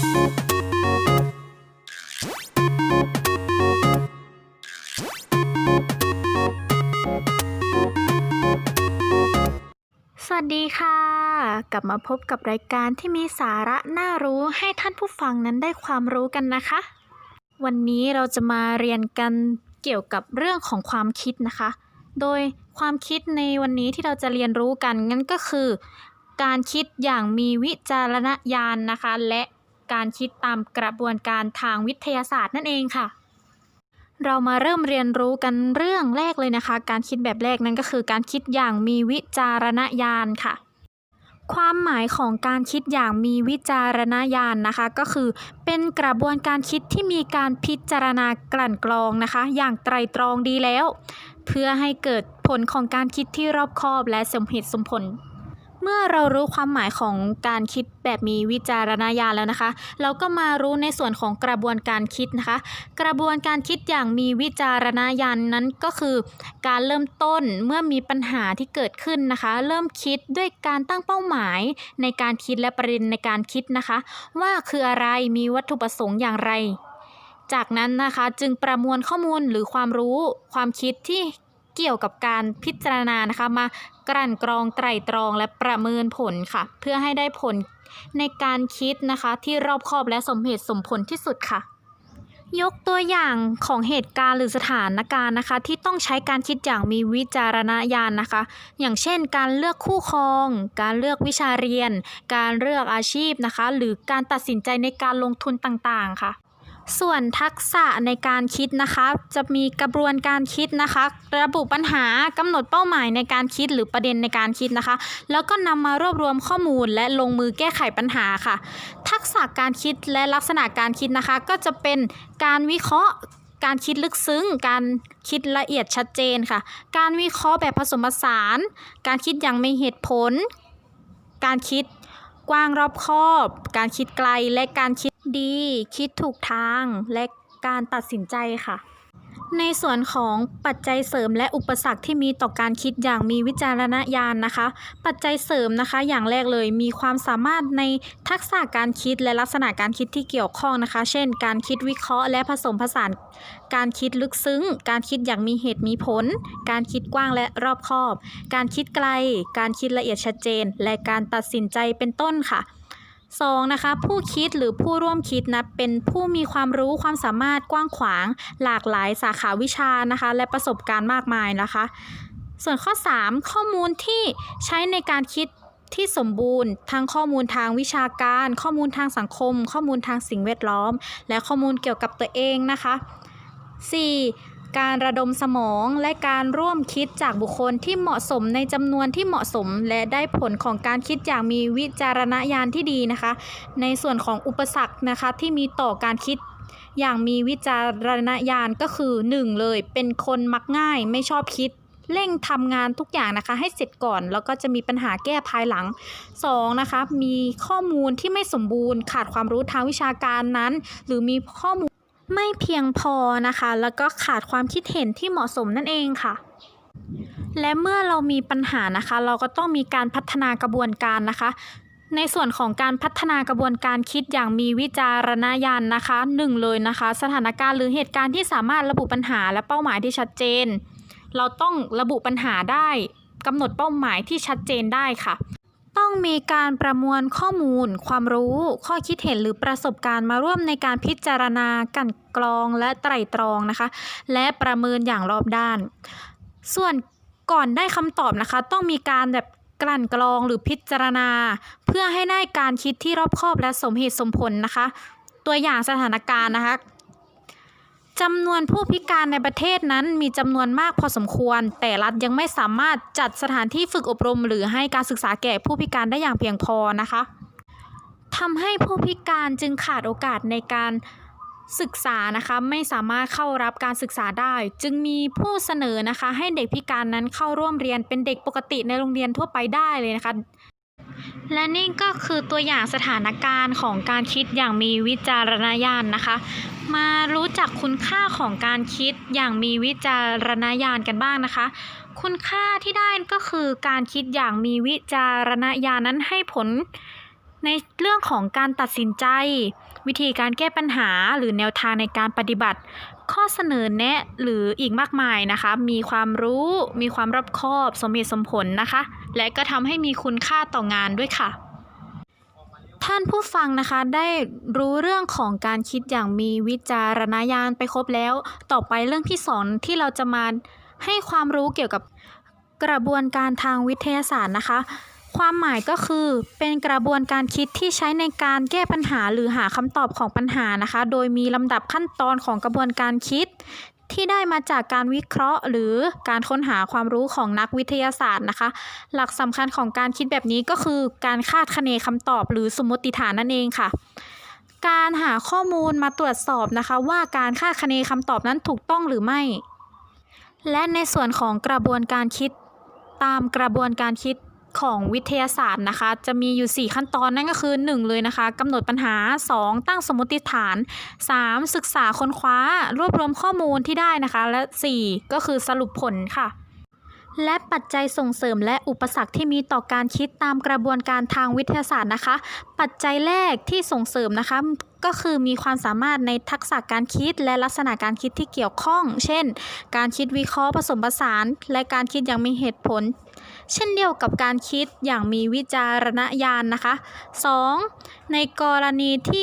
สวัสดีค่ะ กลับมาพบกับรายการที่มีสาระน่ารู้ให้ท่านผู้ฟังนั้นได้ความรู้กันนะคะ วันนี้เราจะมาเรียนกันเกี่ยวกับเรื่องของความคิดนะคะ โดยความคิดในวันนี้ที่เราจะเรียนรู้กันงั้นก็คือ การคิดอย่างมีวิจารณญาณนะคะ และ การคิดตามกระบวนการทางวิทยาศาสตร์นั่นเองค่ะ เรามาเริ่มเรียนรู้กันเรื่องแรกเลยนะคะ การคิดแบบแรกนั่นก็คือ การคิดอย่างมีวิจารณญาณค่ะความหมายของการคิดอย่างมีวิจารณญาณนะคะ ก็คือเป็นกระบวนการคิดที่มีการพิจารณากลั่นกรองนะคะ อย่างไตรตรองดีแล้ว เพื่อให้เกิดผลของการคิดที่รอบคอบและสมเหตุสมผล เมื่อเรารู้ความหมายของการคิดแบบมีวิจารณญาณแล้วนะคะ เราก็มารู้ในส่วนของกระบวนการคิดนะคะ กระบวนการคิดอย่างมีวิจารณญาณนั้นก็คือ การเริ่มต้นเมื่อมีปัญหาที่เกิดขึ้นนะคะ เริ่มคิดด้วยการตั้งเป้าหมายในการคิดและประเด็นในการคิดนะคะ ว่าคืออะไรมีวัตถุประสงค์อย่างไร จากนั้นนะคะจึงประมวลข้อมูลหรือความรู้ความคิดที่ เกี่ยวกับการพิจารณานะคะ มา กลั่นกรองไตร่ตรองและประเมินผลค่ะ เพื่อให้ได้ผลในการคิดนะคะ ที่รอบคอบและสมเหตุสมผลที่สุดค่ะ ยกตัวอย่างของเหตุการณ์หรือสถานการณ์นะคะ ที่ต้องใช้การคิดอย่างมีวิจารณญาณนะคะ อย่างเช่น การเลือกคู่ครอง การเลือกวิชาเรียน การเลือกอาชีพนะคะ หรือการตัดสินใจในการลงทุนต่างๆ ค่ะ ส่วนทักษะในการคิดนะคะ จะมีกระบวนการคิดนะคะ ระบุปัญหากำหนดเป้าหมายในการคิดหรือประเด็นในการคิดนะคะ แล้วก็นำมารวบรวมข้อมูลและลงมือแก้ไขปัญหาค่ะ ทักษะการคิดและลักษณะการคิดนะคะ ก็จะเป็นการวิเคราะห์การคิดลึกซึ้ง การคิดละเอียดชัดเจนค่ะ การวิเคราะห์แบบผสมผสาน การคิดอย่างมีเหตุผล การคิดกว้างรอบคอบ การคิดไกล และการคิด ดี คิดถูกทาง และการตัดสินใจค่ะ ในส่วนของปัจจัยเสริมและอุปสรรคที่มีต่อการคิดอย่างมีวิจารณญาณนะคะ ปัจจัยเสริมนะคะ อย่างแรกเลยมีความสามารถในทักษะการคิดและลักษณะการคิดที่เกี่ยวข้องนะคะ เช่น การคิดวิเคราะห์ และผสมผสาน การคิดลึกซึ้ง การคิดอย่างมีเหตุมีผล การคิดกว้างและรอบคอบ การคิดไกล การคิดละเอียดชัดเจน และการตัดสินใจเป็นต้นค่ะ สองนะคะผู้คิดหรือผู้ร่วมคิดนะเป็นผู้มีความรู้ความสามารถกว้างขวาง หลากหลายสาขาวิชานะคะ และประสบการณ์มากมายนะคะ ส่วนข้อ 3 ข้อมูลที่ใช้ในการคิดที่สมบูรณ์ทั้งข้อมูลทางวิชาการ ข้อมูลทางสังคม ข้อมูลทางสิ่งแวดล้อม และข้อมูลเกี่ยวกับตัวเองนะคะ 4. การระดมสมองและการร่วมคิดจากบุคคลที่เหมาะสมในจำนวนที่เหมาะสม และได้ผลของการคิดอย่างมีวิจารณญาณที่ดีนะคะ ในส่วนของอุปสรรคนะคะที่มีต่อการคิดอย่างมีวิจารณญาณก็คือ 1 เลย เป็นคนมักง่ายไม่ชอบคิดเร่งทำงานทุกอย่างนะคะ ให้เสร็จก่อน แล้วก็จะมีปัญหาแก้ภายหลัง 2. นะคะ มีข้อมูลที่ไม่สมบูรณ์ ขาดความรู้ทางวิชาการนั้น หรือมีข้อมูล ไม่เพียงพอนะคะ แล้วก็ขาดความคิดเห็นที่เหมาะสมนั่นเองค่ะ และเมื่อเรามีปัญหานะคะ เราก็ต้องมีการพัฒนากระบวนการนะคะ ในส่วนของการพัฒนากระบวนการคิดอย่างมีวิจารณญาณนะคะหนึ่งเลยนะคะ สถานการณ์หรือเหตุการณ์ที่สามารถระบุปัญหาและเป้าหมายที่ชัดเจน เราต้องระบุปัญหาได้กำหนดเป้าหมายที่ชัดเจนได้ค่ะ ต้องมีการประมวลข้อมูล ความรู้ ข้อคิดเห็นหรือประสบการณ์มาร่วมในการพิจารณากันกรองและไตร่ตรองนะคะ และประเมินอย่างรอบด้าน ส่วนก่อนได้คำตอบนะคะ ต้องมีการแบบกลั่นกรองหรือพิจารณา เพื่อให้ได้การคิดที่รอบคอบและสมเหตุสมผลนะคะ ตัวอย่างสถานการณ์นะคะ จำนวนผู้พิการในประเทศนั้นมีจำนวนมากพอสมควร แต่รัฐยังไม่สามารถจัดสถานที่ฝึกอบรม หรือให้การศึกษาแก่ผู้พิการได้อย่างเพียงพอนะคะทำให้ผู้พิการจึงขาดโอกาสในการศึกษานะคะไม่สามารถเข้ารับการศึกษาได้ จึงมีผู้เสนอนะคะ ให้เด็กพิการนั้นเข้าร่วมเรียนเป็นเด็กปกติในโรงเรียนทั่วไปได้เลยนะคะ และนี่ก็คือตัวอย่างสถานการณ์ของการคิดอย่างมีวิจารณญาณนะคะ มารู้จักคุณค่าของการคิดอย่างมีวิจารณญาณกันบ้างนะคะ คุณค่าที่ได้ก็คือการคิดอย่างมีวิจารณญาณนั้นให้ผลในเรื่องของการตัดสินใจ วิธีการแก้ปัญหาหรือแนวทางในการปฏิบัติ ข้อเสนอแนะหรืออีกมากมายนะคะ มีความรู้มีความรอบคอบ สมเหตุสมผลนะคะ และก็ทำให้มีคุณค่าต่องานด้วยค่ะ ท่านผู้ฟังนะคะได้รู้เรื่องของการคิดอย่างมีวิจารณญาณไปครบแล้ว ต่อไปเรื่องที่สองที่เราจะมาให้ความรู้เกี่ยวกับกระบวนการทางวิทยาศาสตร์นะคะ ความหมายก็คือเป็นกระบวนการคิดที่ใช้ในการแก้ปัญหาหรือหาคำตอบของปัญหานะคะ โดยมีลำดับขั้นตอนของกระบวนการคิด ที่ได้มาจากการวิเคราะห์ หรือการค้นหาความรู้ของนักวิทยาศาสตร์นะคะ หลักสำคัญของการคิดแบบนี้ก็คือการคาดคะเนคำตอบหรือสมมติฐานนั่นเองค่ะการหาข้อมูลมาตรวจสอบนะคะ ว่าการคาดคะเนคำตอบนั้นถูกต้องหรือไม่ และในส่วนของกระบวนการคิด ตามกระบวนการคิด ของวิทยาศาสตร์นะคะ จะมีอยู่ 4 ขั้นตอนนั่นก็คือ 1 เลยนะคะกำหนดปัญหา 2 ตั้งสมมติฐาน 3. ศึกษาค้นคว้ารวบรวมข้อมูลที่ได้นะคะ และ 4 ก็คือสรุปผลค่ะ และปัจจัยส่งเสริมและอุปสรรคที่มีต่อการคิดตามกระบวนการทางวิทยาศาสตร์นะคะ ปัจจัยแรกที่ส่งเสริมนะคะก็คือมีความสามารถในทักษะการคิดและลักษณะการคิดที่เกี่ยวข้อง เช่น การคิดวิเคราะห์ผสมผสาน และการคิดอย่างมีเหตุผล เช่นเดียวกับการคิดอย่างมีวิจารณญาณนะคะ 2. ในกรณีที่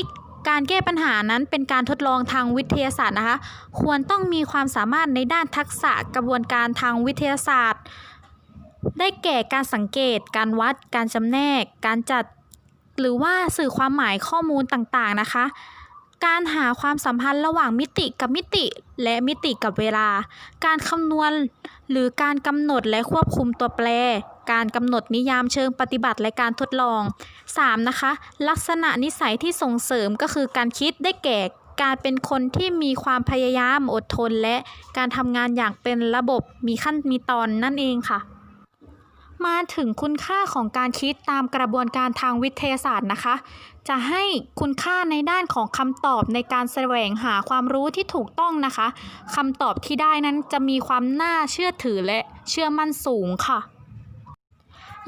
การแก้ปัญหานั้นเป็นการทดลองทางวิทยาศาสตร์นะคะ ควรต้องมีความสามารถในด้านทักษะกระบวนการทางวิทยาศาสตร์ ได้แก่การสังเกต การวัด การจำแนก การจัด หรือว่าสื่อความหมายข้อมูลต่างๆนะคะ การหาความสัมพันธ์ระหว่างมิติกับมิติ และมิติกับเวลา การคำนวณ หรือการกำหนดและควบคุมตัวแปร การกำหนดนิยามเชิงปฏิบัติและการทดลอง 3. นะคะ ลักษณะนิสัยที่ส่งเสริมก็คือการคิดได้แก่การเป็นคนที่มีความพยายามอดทนและการทำงานอย่างเป็นระบบมีขั้นมีตอนนั่นเองค่ะ มาถึงคุณค่าของการคิดตามกระบวนการทางวิทยาศาสตร์นะคะ จะให้คุณค่าในด้านของคำตอบในการแสวงหาความรู้ที่ถูกต้องนะคะคำตอบที่ได้นั้นจะมีความน่าเชื่อถือและเชื่อมั่นสูงค่ะ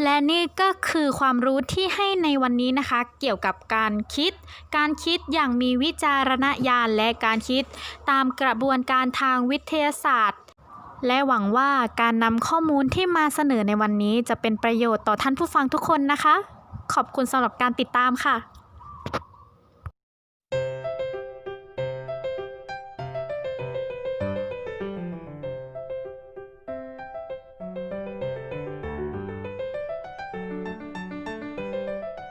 และนี่ก็คือความรู้ที่ให้ในวันนี้นะคะ เกี่ยวกับการคิด การคิดอย่างมีวิจารณญาณและการคิด ตามกระบวนการทางวิทยาศาสตร์ และหวังว่าการนำข้อมูลที่มาเสนอในวันนี้จะเป็นประโยชน์ต่อท่านผู้ฟังทุกคนนะคะ ขอบคุณสำหรับการติดตามค่ะ